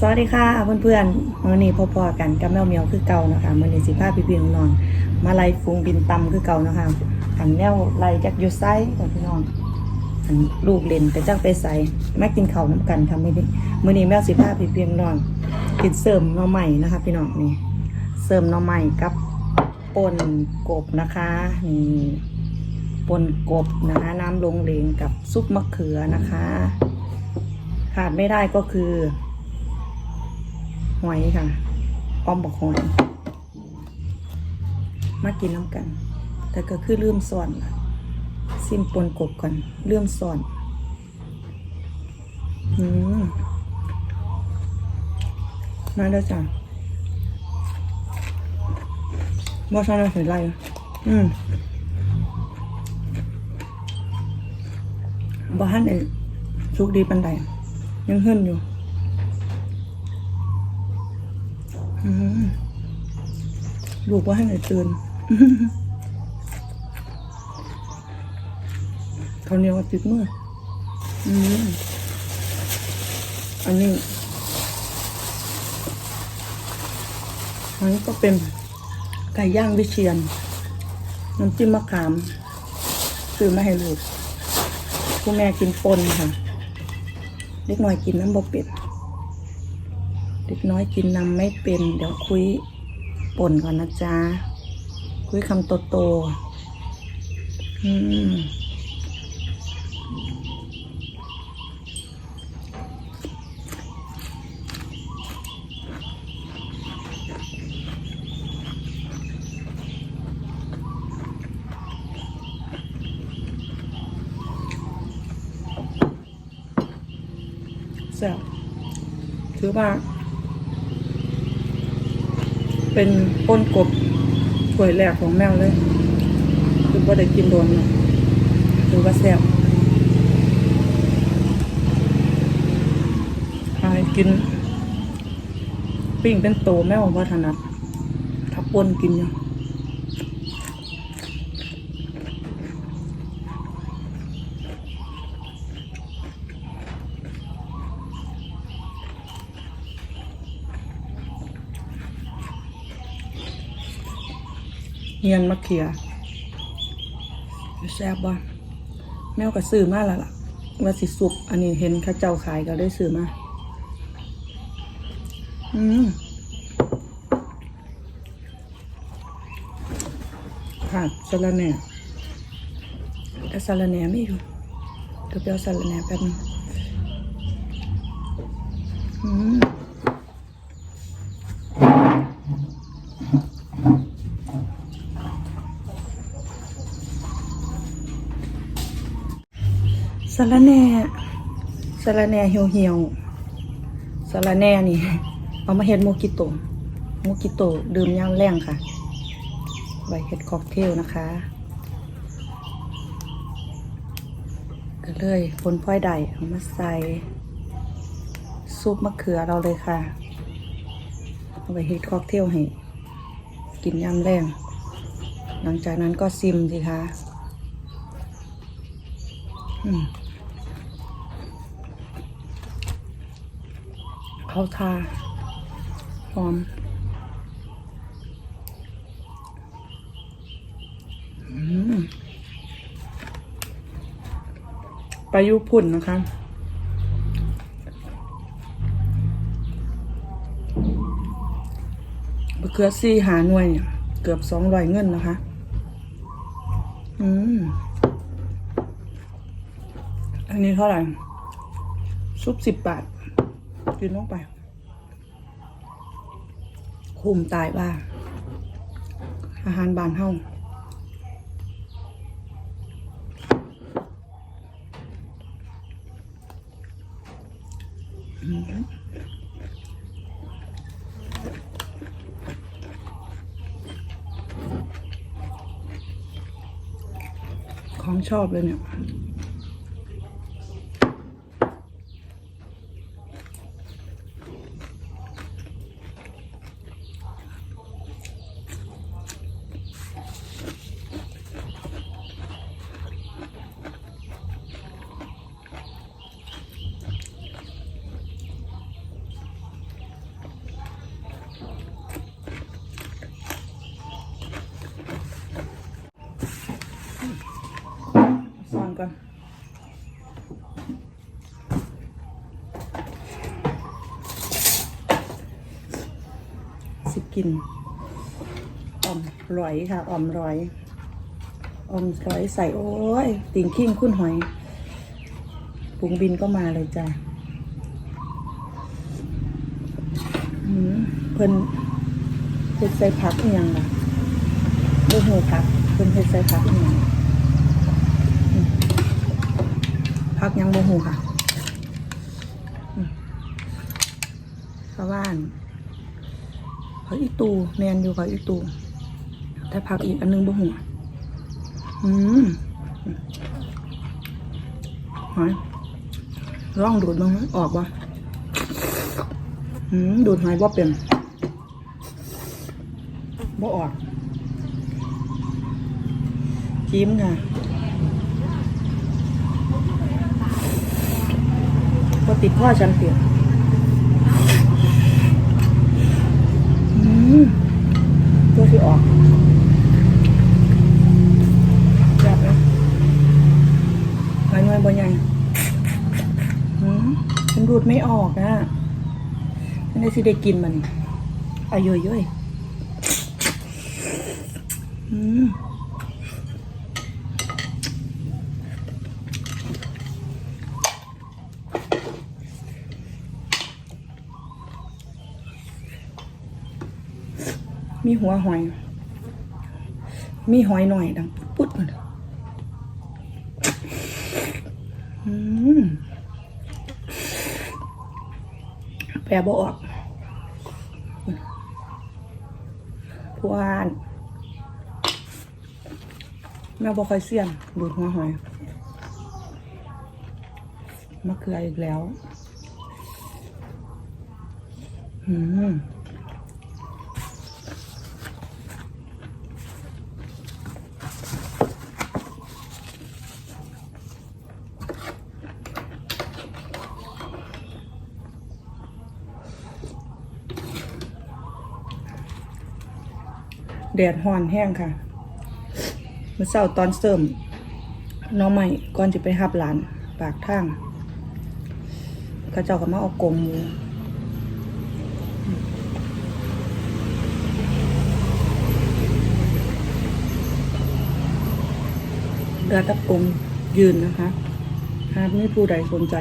สวัสดีค่ะเพื่อนๆมื่อนี้พอๆกันกับแมวเมียวคือเก่านะคะมื่อนี้สิพาพี่พี่น้องๆมาไล่ฟูงบินตำคือเก่านะคะอันแนวไล่จากยูไซของพี่น้องอันลูกเล่นแต่จักไปใส่แม่กินเข้าน้ำกันค่ะมื่อนี้มื่อนี้แมวสิพาพี่พี่น้องกินเสริมน่อใหม่นะคะพี่น้องนี่เสริมน่อใหม่กับป่นกบนะคะนี่ป่นกบนะคะน้ำลงเลงกับซุปมะเขือนะคะ ขาดไม่ได้ก็คือ หอยค่ะออมบอกหอย มากินน้ำกัน แต่ก็คือเลื่อมซ่อนล่ะซิมปนกบกันเลื่อมซ่อนอืมมาแล้วจ้ะบอชอนเราเห็นไรอืมบ้านเอ้ชุกดีปันใดยังหึ่นอยู่ อืม ลูกว่าให้หน่อยตื่นเขาวเหนียวติดมืออันนี้อันนี้ก็เป็นไก่ย่างวิเชียนน้ำจิ้มมะขามซื้อมาให้ลูกคุณแม่กินปนค่ะเล็กน้อยกินน้ำบะเป็ด เด็กน้อยกินนำไม่เป็น เดี๋ยวคุยป่นก่อนนะจ๊ะ คุยคำโตโตอืมแซ่บถือว่า เป็นป้นกบถ้วยแรกของแมวเลยคือว่าได้กินโดนคือว่าแซ่บหายกิน ปิ้งเป็นโตแมวว่าถนัดถ้าป้นกินอยู่เฮียนมะเขียแซ่บบ่แมวก็ซื้อมาแล้วล่ะว่าสิสุกอันนี้เห็นข้าเจ้าขายก็ได้ซื้อมา อืมขาดสะระแหน่แต่สะระแหน่ไม่อยู่เดี๋ยวไปเอาสะระแหน่แป๊บนึงอืม สะระแน่สะระแน่เหี่ยวเหี่ยวๆสะระแน่นี่ เอามาเฮ็ดโมกิโตะโมกิโตะดื่มยามแรงค่ะไว้เฮ็ดค็อกเทลนะคะก็เลยผลพลอยได้เอามาใส่ซุปมะเขือเราเลยค่ะเอาไปเฮ็ดค็อกเทลให้กินยามแรงหลังจากนั้นก็ซิมสิคะ อืม เขาทาหอมปลายุพุ่นนะคะบเขือซี่หาหน่วยเนี่ยเกือบสองร้อยเงินนะคะ อืม อันนี้เท่าไหร่ซุปสิบบาท กินลงไป คุ้มตายบ้า อาหารบานเฮาของชอบเลยเนี่ย อ ก่อนสิกินอ่อมร้อยค่ะอ่อมร้อยอ่อมร้อยใส่โอ้ยติ่งขิ้งคุ้นหอยปุงบินก็มาเลยจ้ะเพิ่นเฮ็ดใส่ผักอีหยังล่ะลูกหูผักเพิ่นเฮ็ดใส่ผักอีหยังอืม ยังบ่หูค่ะอืมชาวบ้านผักอีตูแมนอยู่ผักอีตู แต่ผักอีกอันนึงบ่หูอืมหอยลองดูดมั้งออกบ่อืมดูดหอยบ่าเป็นบ่ออกจิ้มค่ะพอ ติดพ่อฉันเปลี่ยนอืมตัวที่ออกแบบเลยหอยน้อยบ่ใหญ่อืมฉันดูดไม่ออกนะฉันได้สิได้กินมันอายุยๆ มีหัวหอย มีหอยหน่อยดังปุ๊ดๆมันอืมแปรบออกพวานแม่บ่ค่อยเสี่ยงดูดหัวหอยมะเขืออีกแล้ว อืม แดดฮ้อนแห้งค่ะเมื่อเช้าตอนเสริมน้องใหม่ก่อนจะไปหับหลานปากทางเขาเจ้าก็มาเอากลมหมูเรือตะกลมยืนนะคะหากไม่ผู้ใดสนใจ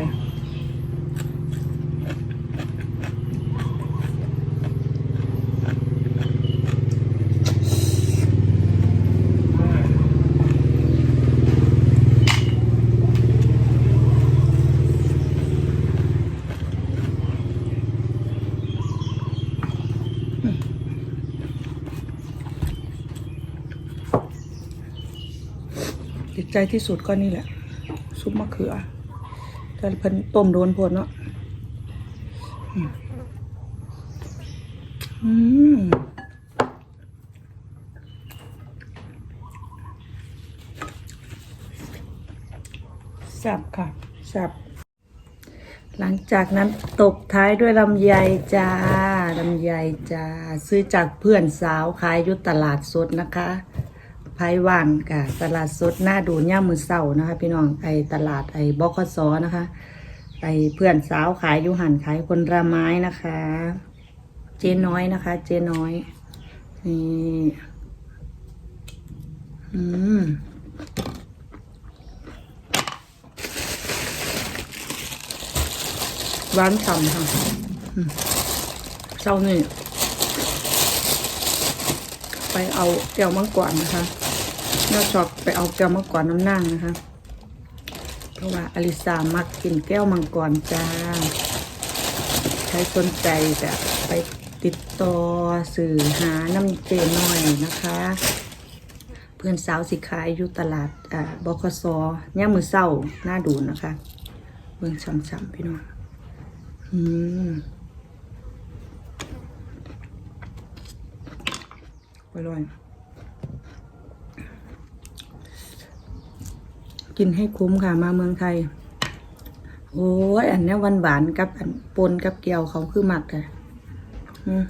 ใจที่สุดก็นี่แหละ ซุปมะเขือแต่เพิ่นต้มโดนพวดเนาะอืมแซ่บค่ะแซ่บหลังจากนั้นตบท้ายด้วยลำไยจ้าลำไยจ้า ซื้อจากเพื่อนสาวขายอยุตลาดสดนะคะ ไพว่างค่ะตลาดสดหน้าดูย่ามมือเสานะคะ พี่น้องไอตลาดไอบกสนะคะ ไอเพื่อนสาวขายยูหันขายคนละไม้นะคะ เจ๊น้อยนะคะ เจ๊น้อยนี่อืมร้านฉ่ำค่ะเจ้านี่ไปเอาแก้วมังกรนะคะ น่าชอบไปเอาแก้วมังกรน้ำนั่งนะคะ เพราะว่าอลิสามักกินแก้วมังกรจ้า ใครสนใจจะไปติดต่อสื่อหาน้ำเจหน่อยนะคะ เพื่อนสาวสิขายอยู่ตลาดอ่าบคสย่ามมือเศร้าหน้าดูนะคะเบิ่งช่ำๆพี่น้องอืมอร่อย กินให้คุ้มค่ะมาเมืองไทย โอ้ยอันนี้วานหวานกับอันปนกับเกี๊ยวเขาคือหมักอะอืม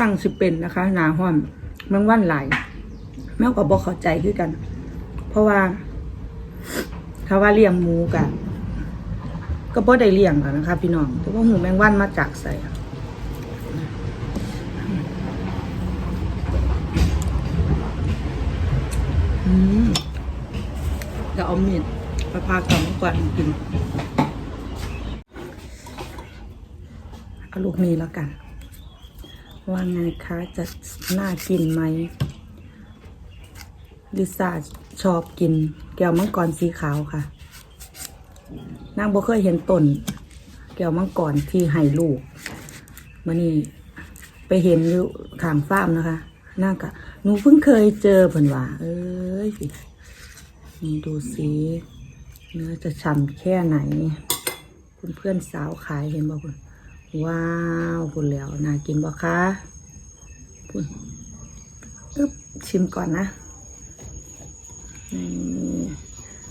ตั้งสิเป็นนะคะ หนาห้อมแมงวันไหลแม่ก็บอกเข้าใจคือกัน เพราะว่าถ้าว่าเลี้ยงหมูกะก็บ่ได้เลี้ยงแล้วนะคะ พี่น้องแต่ว่าหูแมงวันมาจากใส่ อืมเดี๋ยวเอามีดไปพากลับมาก่อนกินเอาลูกนี้แล้วกัน ว่าไงคะจะน่ากินไหมลิซ่าชอบกิน แก้วมังกรสีขาวค่ะ นางบ่เคยเห็นต้น แก้วมังกรที่ให้ลูกมันนี่ไปเห็นอยู่ข้างฟาร์มนะคะ น่ากะหนูเพิ่งเคยเจอเพิ่นว่า เอ้ยนี่ดูสิเนื้อจะฉ่ำแค่ไหน คุณเพื่อนสาวขายเห็นบ่คุณว้าวคุณแล้วน่ากินบ่คะคุณอึ๊บชิมก่อนนะนี่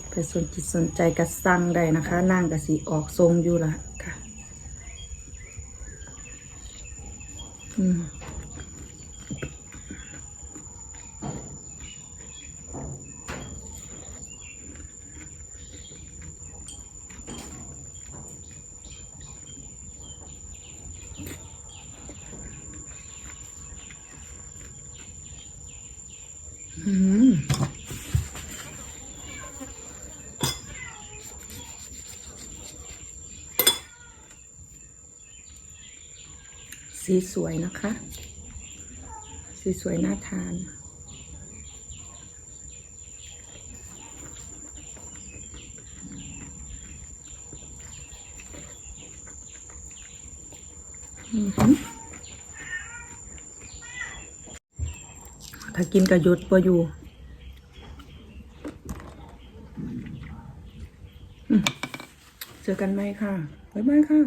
ไปสนจิตสนใจกระสั่งได้นะคะนางกระสีออกทรงอยู่ละค่ะ อืม สีสวยนะคะ สีสวยน่าทานอือหือถ้ากินกระยุดปอยู่เจอกันไหมค่ะ บ๊ายบายค่ะ